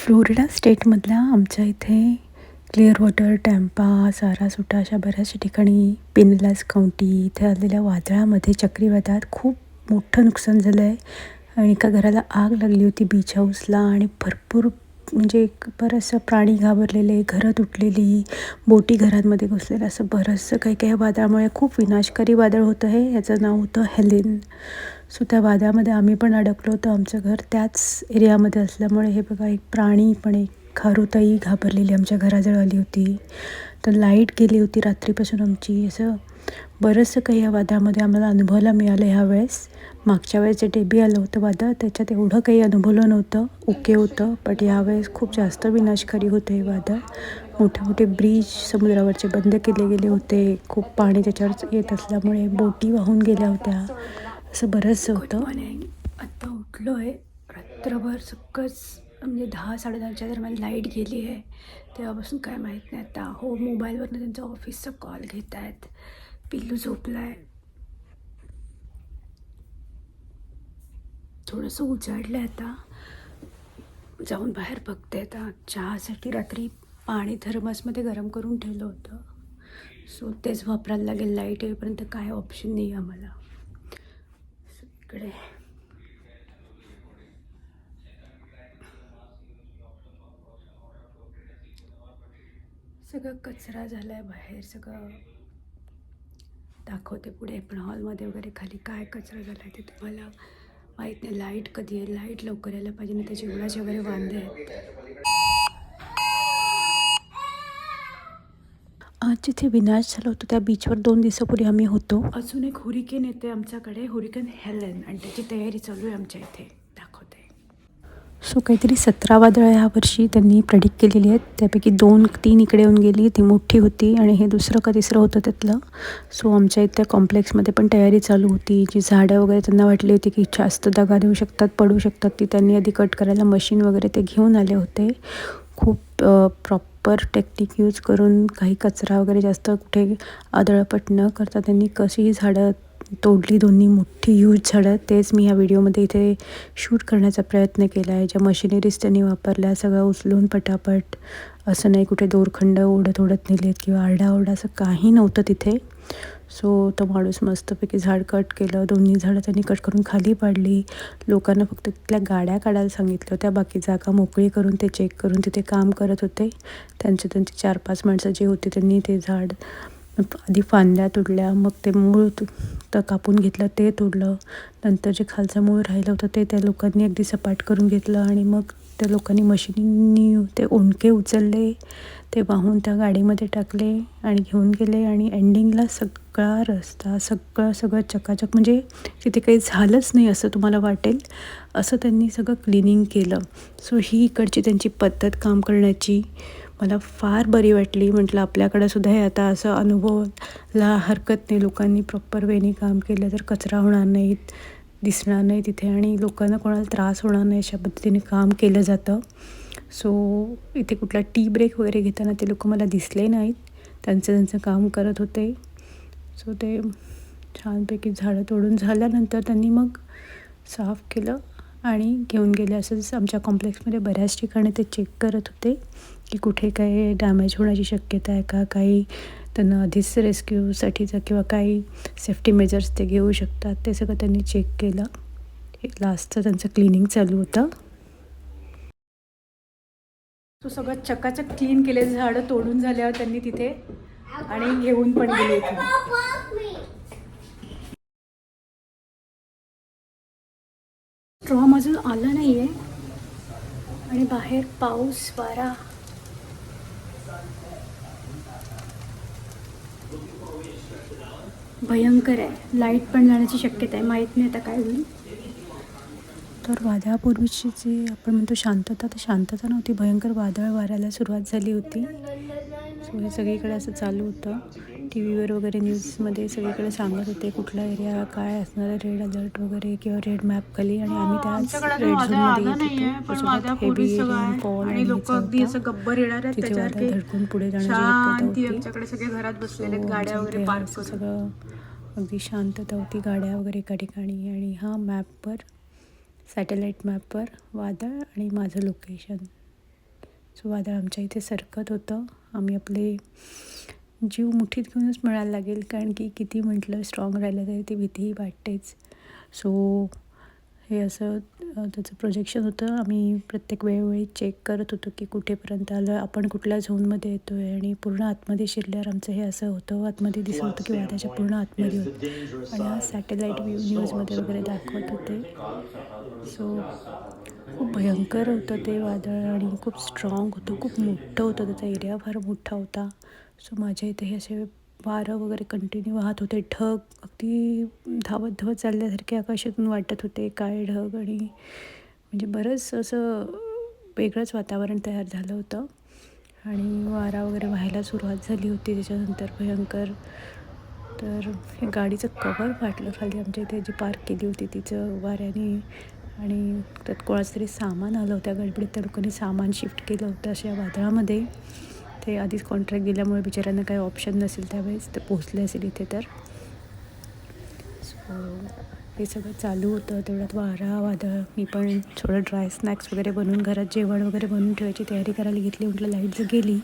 Florida स्टेटमधल्या आमच्या इथे clear water Tampa सारासुटा अशा बऱ्याचशा ठिकाणी पिनलास काउंटी इथे आलेल्या वादळामध्ये चक्रीवादळात खूप मोठं नुकसान झालं आहे आणि एका घराला आग लागली होती बीच हाऊसला आणि भरपूर म्हणजे एक बरंचसं प्राणी घाबरलेले घरं तुटलेली बोटी घरांमध्ये घुसलेलं असं बरंचसं काही काही वादळामुळे खूप विनाशकारी वादळ होतं हे. याचं नाव होतं हेलिन. सो त्या वादळामध्ये आम्ही पण अडकलो होतो आमचं घर त्याच एरियामध्ये असल्यामुळे. हे बघा एक प्राणी पण एक खारुताई घाबरलेली आमच्या घराजवळ आली होती. तर लाइट गेली होती रात्रीपासून आमची. असं बरंचसं काही या वादामध्ये आम्हाला अनुभवायला मिळालं ह्या वेळेस. मागच्या वेळेस जे डेबी आलं होतं वादळ त्याच्यात एवढं काही अनुभवलं नव्हतं. ओके होतं बट यावेळेस खूप जास्त विनाशकारी होतं हे वादळ. मोठे मोठे ब्रिज समुद्रावरचे बंद केले गेले होते. खूप पाणी त्याच्यावर येत असल्यामुळे बोटी वाहून गेल्या होत्या. असं बरंचसं होतं. आत्ता उठलो आहे रात्रभर सगळंच म्हणजे दहा साडेदहाच्या दरम्यान लाइट गेली आहे. तेव्हापासून काय माहीत नाही आता. हो मोबाईलवरनं त्यांचा ऑफिसचा कॉल घेत आहेत पिल्लू झोपला आहे थोडंसं उजाडलं आहे आता. जाऊन बाहेर बघते आता. चहासाठी रात्री पाणी थर्मसमध्ये गरम करून ठेवलं होतं. सो तेच वापरायला लागेल. लाइट येईपर्यंत काय ऑप्शन नाही आहे आम्हाला. So, इकडे सगळं कचरा झाला आहे बाहेर सगळं दाखवते पुढे पण हॉलमध्ये वगैरे खाली काय कचरा झाला आहे ते तुम्हाला माहीत नाही. लाइट कधी आहे? लाइट लवकर यायला पाहिजे नाही त्याचे जेवणाचे वगैरे वांदे आहेत. आज जिथे विनाश झाला होता त्या बीचवर दोन दिवसापूर्वी आम्ही होतो. अजून एक हुरिकेन येते आमच्याकडे हुरिकेन हेलन आणि त्याची तयारी चालू आहे आमच्या इथे. सो काहीतरी सतरा वादळं ह्या वर्षी त्यांनी प्रेडिक्ट केलेली आहेत. त्यापैकी दोन तीन इकडे येऊन गेली. ती मोठी होती आणि हे दुसरं का तिसरं होतं त्यातलं. सो आमच्या इथल्या कॉम्प्लेक्समध्ये पण तयारी चालू होती. जी झाडं वगैरे त्यांना वाटली होती की जास्त दगा देऊ शकतात पडू शकतात ती त्यांनी आधी कट करायला मशीन वगैरे ते घेऊन आले होते. खूप प्रॉपर टेक्निक यूज करून काही कचरा वगैरे जास्त कुठे आदळपट न करता त्यांनी कशी झाडं तोडली दोन्ही मोठी ह्यूज झाडं. तेच मी ह्या व्हिडिओमध्ये इथे शूट करण्याचा प्रयत्न केला आहे. ज्या मशिनरीज त्यांनी वापरल्या सगळं उचलून पटापट. असं नाही कुठे दोरखंड ओढत ओढत नेलेत किंवा आरडाओरडा असं काही नव्हतं तिथे. सो तो माणूस मस्तपैकी झाड कट केलं. दोन्ही झाडं त्यांनी कट करून खाली पाडली. लोकांना फक्त तिथल्या गाड्या काढायला सांगितलं होत्या. बाकी जागा मोकळी करून ते चेक करून तिथे काम करत होते. त्यांचे त्यांचे चार पाच माणसं जे होते त्यांनी ते झाड आधी फांद्या तुडल्या मग ते मूळ तर कापून घेतलं ते तोडलं. नंतर जे खालचं मूळ राहिलं होतं ते त्या लोकांनी अगदी सपाट करून घेतलं आणि मग त्या लोकांनी मशिनींनी ते ओंडके उचलले ते वाहून त्या गाडीमध्ये टाकले आणि घेऊन गेले आणि एंडिंगला सगळा रस्ता सगळं सगळं चकाचक म्हणजे तिथे काही झालंच नाही असं तुम्हाला वाटेल. असं त्यांनी सगळं क्लिनिंग केलं. सो ही इकडची त्यांची पद्धत काम करण्याची. मला फार बरी वाटली. म्हटलं आपल्याकडं सुद्धा हे आता असं अनुभवला हरकत नाही. लोकांनी प्रॉपर वेनी काम केलं तर कचरा होणार नाहीत दिसणार नाही तिथे आणि लोकांना कोणाला त्रास होणार नाही अशा पद्धतीने काम केलं जातं. सो इथे कुठला टी ब्रेक वगैरे घेताना ते लोक मला दिसले नाहीत. त्यांचं त्यांचं काम करत होते. सो ते छानपैकी झाडं तोडून झाल्यानंतर त्यांनी मग साफ केलं आणि घेऊन गेले. असंच आमच्या कॉम्प्लेक्समध्ये बऱ्याच ठिकाणी ते चेक करत होते. की कुठे काही डॅमेज होण्याची शक्यता आहे का? काही त्यांना आधीच रेस्क्यूसाठीचं किंवा काही सेफ्टी मेजर्स ते घेऊ शकतात. ते सगळं त्यांनी चेक केलं. लास्टचं त्यांचं क्लिनिंग चालू होतं. तो सगळं चकाचक क्लीन केले झाडं तोडून झाल्यावर त्यांनी तिथे आणि घेऊन पण गेले इथे. स्ट्रॉम अजून आला नाही आहे आणि बाहेर पाऊस वारा. भयंकर आहे. लाइट पण जाण्याची शक्यता आहे. माहीत नाही आता काय होईल. तर वादळापूर्वीची जी आपण म्हणतो शांतता तर शांतता नव्हती. भयंकर वादळ वाऱ्याला सुरुवात झाली होती. सो हे सगळीकडे असं चालू होतं. टी व्हीवर वगैरे न्यूजमध्ये सगळीकडे सांगत होते कुठला एरिया काय असणार रेड अलर्ट वगैरे किंवा रेड मॅप खाली आणि आम्ही त्याच रेड झोनमध्ये लोक अगदी असं गब्बर येणार तिथे धडकून पुढे जाण्याची आमच्याकडे सगळे घरात बसलेले गाड्या वगैरे पार्क सगळं अगदी शांतता होती गाड्या वगैरे एका ठिकाणी आणि हा मॅपवर सॅटेलाईट मॅपवर वादळ आणि माझं लोकेशन वादळ आमच्या इथे सरकत होतं आम्ही आपले जीव मुठीत घेऊनच म्हणायला लागेल कारण की किती म्हटलं स्ट्रॉंग राहिलं तरी ती भीतीही वाटतेच. सो हे असं त्याचं प्रोजेक्शन होतं. आम्ही प्रत्येक वेळोवेळी चेक करत होतो की कुठेपर्यंत आलं आपण कुठल्या झोनमध्ये येतो आहे आणि पूर्ण आतमध्ये शिरल्यावर आमचं हे असं होतं. आतमध्ये दिसत होतं की त्याच्या पूर्ण आतमध्ये होतं. आणि हा सॅटेलाईट व्ह्यू न्यूजमध्ये वगैरे दाखवत होते. सो खूप भयंकर होतं ते वादळ आणि खूप स्ट्रॉंग होतं. खूप मोठं होतं त्याचा एरिया फार मोठा होता. सो माझ्या इथे हे असे वारं वगैरे कंटिन्यू वाहत होते. ढग अगदी धावत धावत चालल्यासारखे आकाशातून वाटत होते. काय ढग आणि म्हणजे बरंच असं वेगळंच वातावरण तयार झालं होतं. आणि वारा वगैरे व्हायला सुरुवात झाली होती. त्याच्यानंतर भयंकर. तर हे गाडीचं कवर फाटलं खाली आमच्या इथे. जी पार्क केली होती तिचं वाऱ्याने. आणि त्यात कोणाचं तरी सामान आलं होतं. गडबडीत त्या लोकांनी सामान शिफ्ट केलं होतं अशा वादळामध्ये. ते आधीच कॉन्ट्रॅक्ट गेल्यामुळे बिचाऱ्यांना काही ऑप्शन नसेल त्यावेळेस ते पोहोचले असेल इथे तर. सो हे सगळं चालू होतं तेवढ्यात वारा वादळ मी पण थोडं ड्राय स्नॅक्स वगैरे बनवून घरात जेवण वगैरे बनवून ठेवायची तयारी करायला घेतली म्हटलं लाइट जर गेली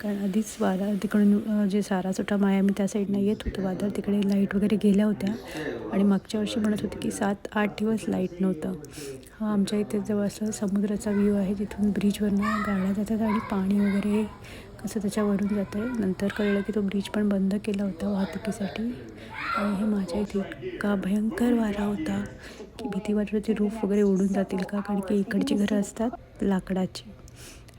कारण आधीच वारा तिकडून अं, जे माया मी त्या साईडनं येत होतं वादळ तिकडे लाइट वगैरे गेल्या होत्या. आणि मागच्या वर्षी म्हणत होते की सात आठ दिवस लाइट नव्हतं. हा आमच्या इथे जवळ असं समुद्राचा व्ह्यू आहे जिथून ब्रिजवरनं गाड्या जातात आणि पाणी वगैरे कसं त्याच्यावरून जातं आहे. नंतर कळलं की तो ब्रिज पण बंद केला होता वाहतुकीसाठी. आणि हे माझ्या इथे इतका भयंकर वारा होता की भीती वाटत होती रूफ वगैरे उडून जातील का? कारण की इकडची घरं असतात लाकडाची.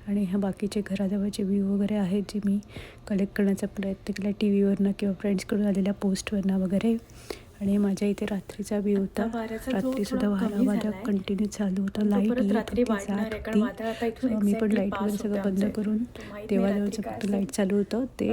आणि ह्या बाकीचे घराजवळचे व्ह्यू वगैरे आहेत जे मी कलेक्ट करण्याचा प्रयत्न केला टी व्हीवरनं किंवा फ्रेंड्सकडून आलेल्या पोस्टवरनं वगैरे. आणि माझ्या इथे रात्रीचा व्ह्यू होता वाऱ्याचा जोर रात्री सुद्धा थोडा वारा वादळ झालाय. कंटिन्यू चालू होतं लाइट येत रात्री होती जात होती आम्ही पण exactly लाइट pass वगैरे सगळं होतं बंद. करून देवाजवळचं फक्त. लाइट चालू होतं ते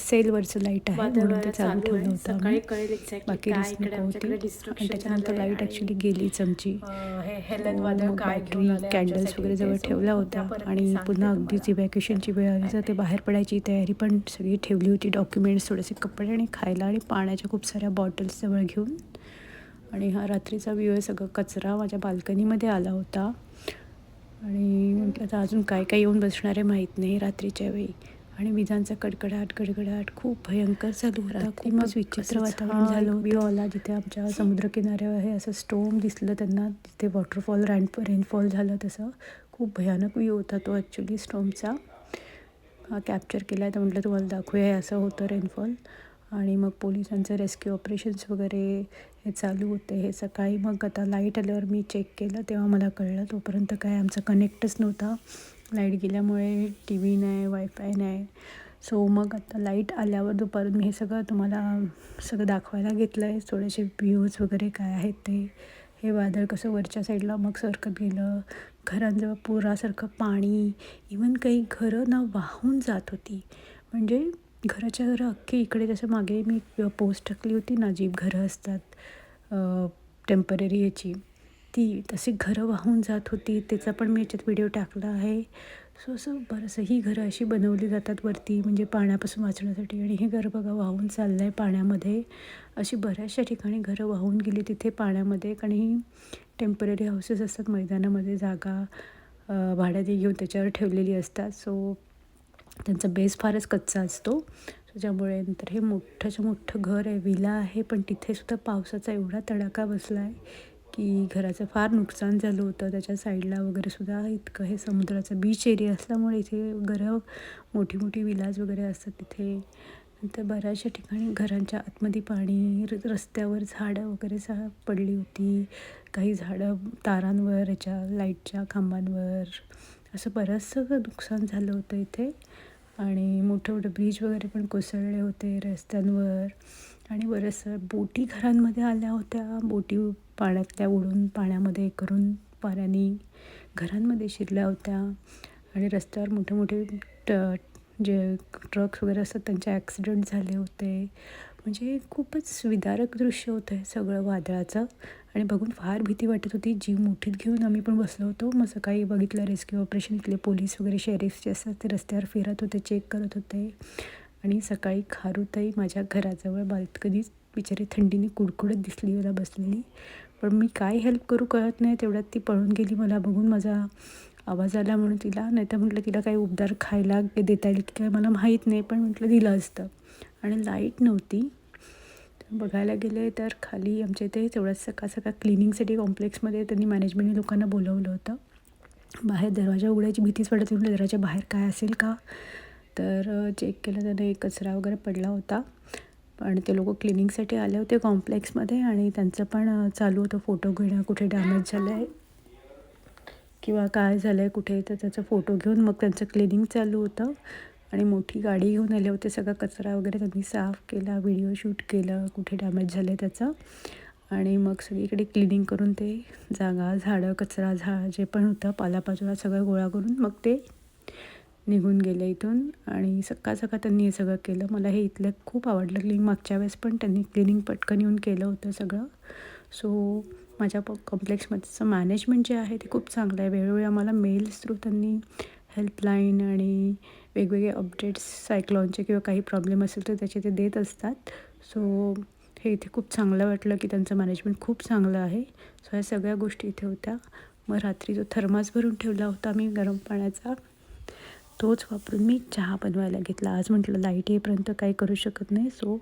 सेलवरचं लाइट आहे म्हणून ते चालू ठेवलं. होतं आम्ही बाकी रिस्क नको होती आणि त्याच्यानंतर लाइट ॲक्च्युली गेलीच आमची बॅटरी कॅन्डल्स वगैरे जवळ होत्या उद्यापर्यंत आणि पुन्हा. अगदीच इव्हॅक्युएशनची वेळ आली तर ते बाहेर पडायची तयारी पण सगळी ठेवली होती डॉक्युमेंट्स थोडेसे कपडे आणि खायला आणि पाण्याच्या खूप साऱ्या बॉटल्स जवळ घेऊन. आणि हा रात्रीचा व्ह्यू आहे सगळं कचरा माझ्या बाल्कनीमध्ये आला होता. आणि म्हटलं तर अजून काय काय येऊन बसणार आहे माहीत नाही रात्रीच्या वेळी. आणि विजांचा कडकडाट गडगडाट खूप भयंकर चालू होता. खूपच विचित्र वातावरण झालं व्ह्यू आला जिथे आमच्या समुद्रकिनाऱ्यावर आहे असं स्टोम दिसलं त्यांना. तिथे वॉटरफॉल रॅन रेनफॉल झालं तसं. खूप भयानक व्ह्यू होता तो ॲक्च्युली स्टोमचा हा कॅप्चर केला आहे तर म्हटलं तुम्हाला दाखवूया असं होतं रेनफॉल आणि मग पोलिसांचं रेस्क्यू ऑपरेशन्स वगैरे हे चालू होते. हे सकाळी मग आता लाइट आल्यावर मी चेक केलं तेव्हा मला कळलं तोपर्यंत काय आमचा कनेक्टच नव्हता. लाइट गेल्यामुळे टी व्ही नाही वायफाय नाही. सो मग आता लाइट आल्यावर दुपारून मी हे सगळं तुम्हाला सगळं दाखवायला घेतलं आहे थोडेसे व्ह्यूज वगैरे काय आहेत ते. हे वादळ कसं वरच्या साईडला मग सरकत गेलं. घरांजवळ पुरासारखं पाणी. इवन काही घरं ना वाहून जात होती. म्हणजे घराच्या घरं अख्खी इकडे जसं मागे मी पोस्ट टाकली होती ना जी घरं असतात टेंपररी याची ती तशी घरं वाहून जात होती. त्याचा पण मी याच्यात व्हिडिओ टाकला आहे. सो असं बरंच ही घरं अशी बनवली जातात वरती म्हणजे पाण्यापासून वाचण्यासाठी आणि हे घर बघा वाहून चाललं आहे पाण्यामध्ये. अशी बऱ्याचशा ठिकाणी घरं वाहून गेली तिथे पाण्यामध्ये. कारण ही टेंपररी हाऊसेस असतात मैदानामध्ये जागा अ, भाड्याने घेऊन त्याच्यावर ठेवलेली असतात. सो त्यांचा बेस फारच कच्चा असतो. त्याच्यामुळे नंतर हे मोठंच्या मोठं घर आहे विला आहे पण तिथेसुद्धा पावसाचा एवढा तडाखा बसला आहे की घराचं फार नुकसान झालं होतं. त्याच्या साईडला वगैरे सुद्धा इतकं हे समुद्राचा बीच एरिया असल्यामुळे इथे घरं मोठी मोठी विलाज वगैरे असतात तिथे. नंतर बऱ्याचशा ठिकाणी घरांच्या आतमध्ये पाणी र- रस्त्यावर झाडं वगैरे सा पडली होती. काही झाडं तारांवर याच्या लाईटच्या खांबांवर. असं बरंचसं नुकसान झालं होतं इथे. आणि मोठे मोठे ब्रिज वगैरे पण कोसळले होते रस्त्यांवर. आणि बरंचसं बोटी घरांमध्ये आल्या होत्या. बोटी पाण्यातल्या उडून पाण्यामध्ये करून पाण्याने घरांमध्ये शिरल्या होत्या. आणि रस्त्यावर मोठे मोठे ट जे ट्रक्स वगैरे असतात त्यांचे ॲक्सिडेंट झाले होते. म्हणजे खूपच विदारक दृश्य होतं हे सगळं वादळाचं. आणि बघून फार भीती वाटत होती. जीव मुठीत घेऊन आम्ही पण बसलो होतो. मग सकाळी बघितलं रेस्क्यू ऑपरेशन. इथले पोलीस वगैरे शेरिफ्स जे असतात ते रस्त्यावर फिरत होते चेक करत होते. आणि सकाळी खारुताई माझ्या घराजवळ बाल्कनीत बिचारी थंडीने कुडकुडत दिसली मला बसलेली. पण मी काय हेल्प करू कळत नाही. तेवढ्यात ती पळून गेली मला बघून. माझा आवाज आला म्हणून तिला. नाही तर म्हटलं तिला काही उबदार खायला देता येईल की काय मला माहीत नाही. पण म्हटलं दिलं असतं. आणि लाइट नव्हती. बघायला गेले तर खाली आमच्या इथे तेवढ्याच सकाळ सकाळ क्लिनिंगसाठी कॉम्प्लेक्समध्ये त्यांनी मॅनेजमेंटने लोकांना बोलवलं होतं. बाहेर दरवाजा उघडायची भीतीच वाटत होती म्हटलं दरवाजा बाहेर काय असेल का? तर चेक केलं त्याने कचरा वगैरे पडला होता. पण ते लोक क्लिनिंगसाठी आले होते कॉम्प्लेक्समध्ये आणि त्यांचं पण चालू होतं फोटो घेणं कुठे डॅमेज झालं आहे किंवा काय झालं आहे कुठे तर त्याचा फोटो घेऊन मग त्यांचं क्लिनिंग चालू होतं. आणि मोठी गाडी घेऊन आले होते. सगळा कचरा वगैरे त्यांनी साफ केला व्हिडिओ शूट केलं कुठे डॅमेज झालं आहे त्याचं. आणि मग सगळीकडे क्लिनिंग करून ते जागा झाडं कचरा झा जे पण होतं पालापाचोळा सगळं गोळा करून मग ते निघून गेले इथून. आणि सकाळ सकाळ त्यांनी हे सगळं केलं. मला हे इथलं खूप आवडलं. क्लिनिंग मागच्या वेळेस पण त्यांनी क्लिनिंग पटकन येऊन केलं होतं सगळं. सो माझ्या प कॉम्प्लेक्समधचं मॅनेजमेंट जे आहे ते खूप चांगलं आहे. वेळोवेळी आम्हाला मेल्स थ्रू त्यांनी हेल्पलाईन आणि वेगवेगळे अपडेट्स सायक्लॉनचे किंवा काही प्रॉब्लेम असेल तर त्याचे ते देत असतात. सो हे इथे खूप चांगलं वाटलं की त्यांचं मॅनेजमेंट खूप चांगलं आहे. सो ह्या सगळ्या गोष्टी इथे होत्या. मग रात्री जो थर्मास भरून ठेवला होता मी गरम पाण्याचा तोच वापरून मी चहा बनवायला घेतला. आज म्हटलं लाइट येईपर्यंत काही करू शकत नाही. सो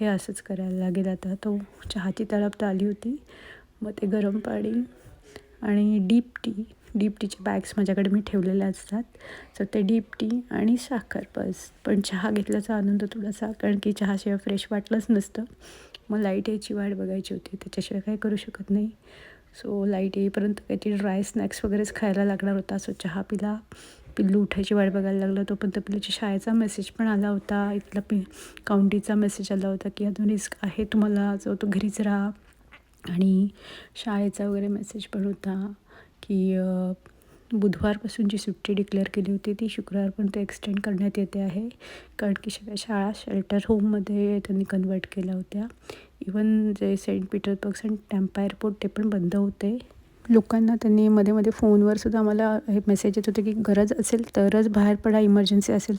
हे असंच करायला लागेल आता. तो चहाची तळप तर आली होती. मग ते गरम पाणी आणि डीप टी डीप टीचे बॅग्स माझ्याकडे मी ठेवलेले असतात. सो ते डीप टी आणि साखर बस. पण चहा घेतल्याचा आनंद थोडासा कारण की चहाशिवाय फ्रेश वाटलंच नसतं. मग लाइट यायची वाट बघायची होती. त्याच्याशिवाय काही करू शकत नाही. सो लाइट येईपर्यंत काहीतरी ड्राय स्नॅक्स वगैरेच खायला लागणार होता. सो चहा पिला. पिल्लू उठायची वाट बघायला लागलं तोपर्यंत पिल्लूच्या शाळेचा मेसेज पण आला होता. इथला पि काउंटीचा मेसेज आला होता की अजून रिस्क आहे तुम्हाला. जो तो घरीच राहा. आणि शाळेचा वगैरे मेसेज पण होता. की बुधवारपासून जी सुट्टी डिक्लेअर केली होती. ती शुक्रवारपर्यंत एक्सटेंड करण्यात येते आहे. कारण की सगळ्या शाळा शेल्टर होममध्ये त्यांनी कन्वर्ट केल्या होत्या. इवन जे Saint Petersburg and Tampa airport ते पण बंद होते. लोकांना त्यांनी मध्ये मध्ये फोनवर सुद्धा आम्हाला हे मेसेज येत होते की गरज असेल तरच बाहेर पडा इमर्जन्सी असेल